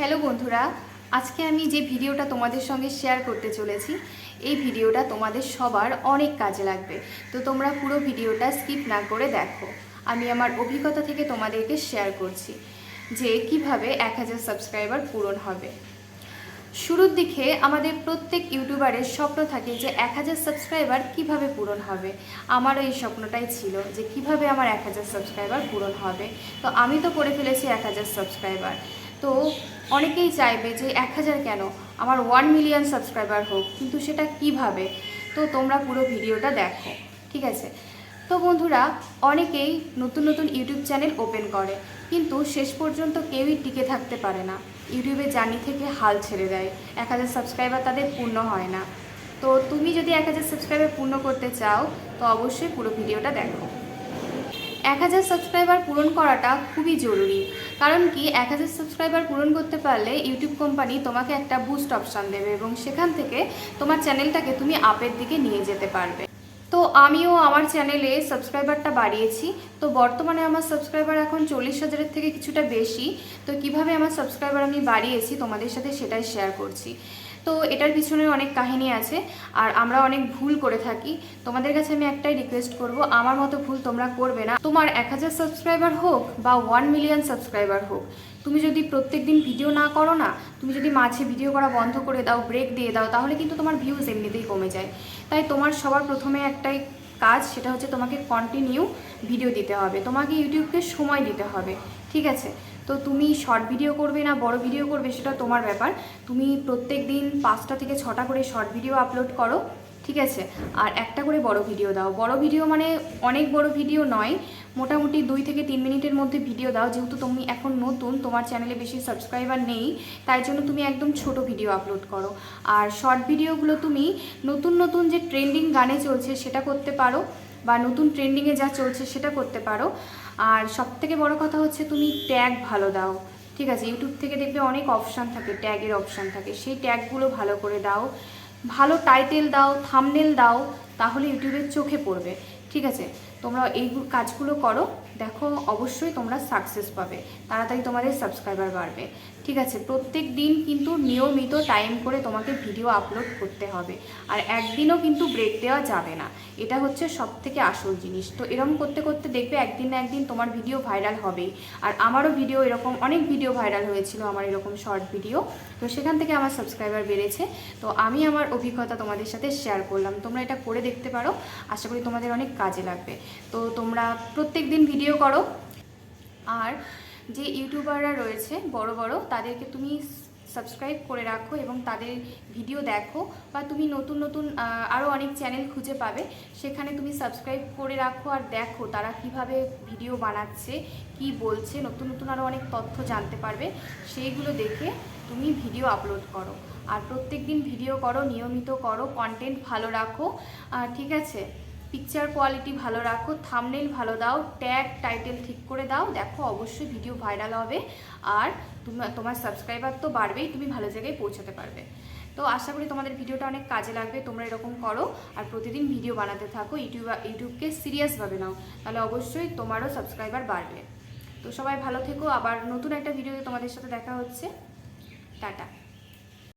Hello বন্ধুরা, আজকে আমি যে ভিডিওটা তোমাদের সঙ্গে শেয়ার করতে চলেছি, এই ভিডিওটা তোমাদের সবার অনেক কাজে লাগবে। তো তোমরা পুরো ভিডিওটা স্কিপ না করে দেখো। আমি আমার অভিজ্ঞতা থেকে তোমাদেরকে শেয়ার করছি যে কীভাবে এক হাজার সাবস্ক্রাইবার পূরণ হবে। শুরুর দিকে আমাদের প্রত্যেক ইউটিউবারের স্বপ্ন থাকে যে এক হাজার সাবস্ক্রাইবার কীভাবে পূরণ হবে। আমারও এই স্বপ্নটাই ছিল যে কীভাবে আমার এক হাজার সাবস্ক্রাইবার পূরণ হবে। তো আমি তো করে ফেলেছি এক হাজার সাবস্ক্রাইবার তো অনেকেই চাইবে যে এক হাজার কেন? আমার ওয়ান মিলিয়ন সাবস্ক্রাইবার হোক, কিন্তু সেটা কীভাবে? তো তোমরা পুরো ভিডিওটা দেখো, ঠিক আছে? তো বন্ধুরা, অনেকেই নতুন নতুন ইউটিউব চ্যানেল ওপেন করে, কিন্তু শেষ পর্যন্ত কেউই টিকে থাকতে পারে না। ইউটিউবে জার্নি থেকে হাল ছেড়ে দেয়, এক হাজার সাবস্ক্রাইবার তাদের পূর্ণ হয় না। তো তুমি যদি এক হাজার সাবস্ক্রাইবার পূর্ণ করতে চাও, তো অবশ্যই পুরো ভিডিওটা দেখো। এক হাজার সাবস্ক্রাইবার পূরণ করাটা খুবই জরুরি। কারণ কি, এক হাজার সাবস্ক্রাইবার পূরণ করতে পারলে ইউটিউব কোম্পানি তোমাকে একটা বুস্ট অপশান দেবে এবং সেখান থেকে তোমার চ্যানেলটাকে তুমি আপের দিকে নিয়ে যেতে পারবে। তো আমিও আমার চ্যানেলে সাবস্ক্রাইবারটা বাড়িয়েছি। তো বর্তমানে আমার সাবস্ক্রাইবার এখন চল্লিশ হাজারের থেকে কিছুটা বেশি। তো কীভাবে আমার সাবস্ক্রাইবার আমি বাড়িয়েছি, তোমাদের সাথে সেটাই শেয়ার করছি। তো এটার পিছনে অনেক কাহিনী আছে, আর আমরা অনেক ভুল করে থাকি। তোমাদের কাছে আমি একটাই রিকোয়েস্ট করব, আমার মতো ভুল তোমরা করবে না। তোমার এক হাজার সাবস্ক্রাইবার হোক বা ওয়ান মিলিয়ন সাবস্ক্রাইবার হোক, তুমি যদি প্রত্যেক দিন ভিডিও না করো না, তুমি যদি মাঝে ভিডিও করা বন্ধ করে দাও ব্রেক দিয়ে দাও, তাহলে কিন্তু তোমার ভিউজ এমনিতেই কমে যায়। তাই তোমার সবার প্রথমে একটাই কাজ সেটা হচ্ছে তোমাকে কন্টিনিউ ভিডিও দিতে হবে। তোমাকে ইউটিউবকে সময় দিতে হবে, ঠিক আছে? তো তুমি শর্ট ভিডিও করবে না, বড় ভিডিও করবে সেটা তোমার ব্যাপার। তুমি প্রত্যেক দিন পাঁচটা থেকে ছটা করে শর্ট ভিডিও আপলোড করো। ঠিক আছে? আর একটা করে বড় ভিডিও দাও। বড় ভিডিও মানে অনেক বড় ভিডিও নয়, মোটামুটি দুই থেকে তিন মিনিটের মধ্যে ভিডিও দাও। যেহেতু তুমি এখন নতুন, তোমার চ্যানেলে বেশি সাবস্ক্রাইবার নেই, তাই জন্য তুমি একদম ছোট ভিডিও আপলোড করো। আর শর্ট ভিডিওগুলো তুমি নতুন নতুন যে ট্রেন্ডিং গানে চলছে সেটা করতে পারো, বা নতুন ট্রেন্ডিংয়ে যা চলছে সেটা করতে পারো। আর সব থেকে বড় কথা হচ্ছে তুমি ট্যাগ ভালো দাও। ঠিক আছে? ইউটিউব থেকে দেখবে অনেক অপশান থাকে ট্যাগের অপশান থাকে। সেই ট্যাগগুলো ভালো করে দাও। ভালো টাইটেল দাও থামনেল দাও তাহলে ইউটিউবের চোখে পড়বে। ঠিক আছে? তোমরা এই কাজগুলো করো, দেখো অবশ্যই তোমরা সাকসেস পাবে। তাড়াতাড়ি তোমাদের সাবস্ক্রাইবার বাড়বে। ঠিক আছে? প্রত্যেক দিন কিন্তু নিয়মিত টাইম করে তোমাকে ভিডিও আপলোড করতে হবে। আর একদিনও কিন্তু ব্রেক দেওয়া যাবে না। এটা হচ্ছে সব থেকে আসল জিনিস। তো এরকম করতে করতে দেখবে একদিন না একদিন তোমার ভিডিও ভাইরাল হবেই। আর আমারও ভিডিও এরকম অনেক ভিডিও ভাইরাল হয়েছিল, আমার এরকম শর্ট ভিডিও তো সেখান থেকে আমার সাবস্ক্রাইবার বেড়েছে। তো আমি আমার অভিজ্ঞতা তোমাদের সাথে শেয়ার করলাম। তোমরা এটা করে দেখতে পারো। আশা করি তোমাদের অনেক কাজে লাগবে। তো তোমরা প্রত্যেক দিন ভিডিও করো। আর যে ইউটিউবাররা রয়েছে, বড় বড়, তাদেরকে তুমি সাবস্ক্রাইব করে রাখো এবং তাদের ভিডিও দেখো বা তুমি নতুন নতুন আরও অনেক চ্যানেল খুঁজে পাবে, সেখানে তুমি সাবস্ক্রাইব করে রাখো আর দেখো তারা কীভাবে ভিডিও বানাচ্ছে, কি বলছে, নতুন নতুন আরও অনেক তথ্য জানতে পারবে, সেইগুলো দেখে তুমি ভিডিও আপলোড করো। আর প্রত্যেক দিন ভিডিও করো, নিয়মিত করো কন্টেন্ট ভালো রাখো। ঠিক আছে? পিকচার কোয়ালিটি ভালো রাখো থামনেল ভালো দাও ট্যাগ টাইটেল ঠিক করে দাও, দেখো অবশ্যই ভিডিও ভাইরাল হবে আর তোমার তোমার সাবস্ক্রাইবার তো বাড়বেই, তুমি ভালো জায়গায় পৌঁছাতে পারবে। তো আশা করি তোমাদের ভিডিওটা অনেক কাজে লাগবে, তোমরা এরকম করো আর প্রতিদিন ভিডিও বানাতে থাকো, ইউটিউব, ইউটিউবকে সিরিয়াসভাবে নাও, তাহলে অবশ্যই তোমারও সাবস্ক্রাইবার বাড়বে। তো সবাই ভালো থেকো, আবার নতুন একটা ভিডিও তোমাদের সাথে দেখা হচ্ছে। টাটা।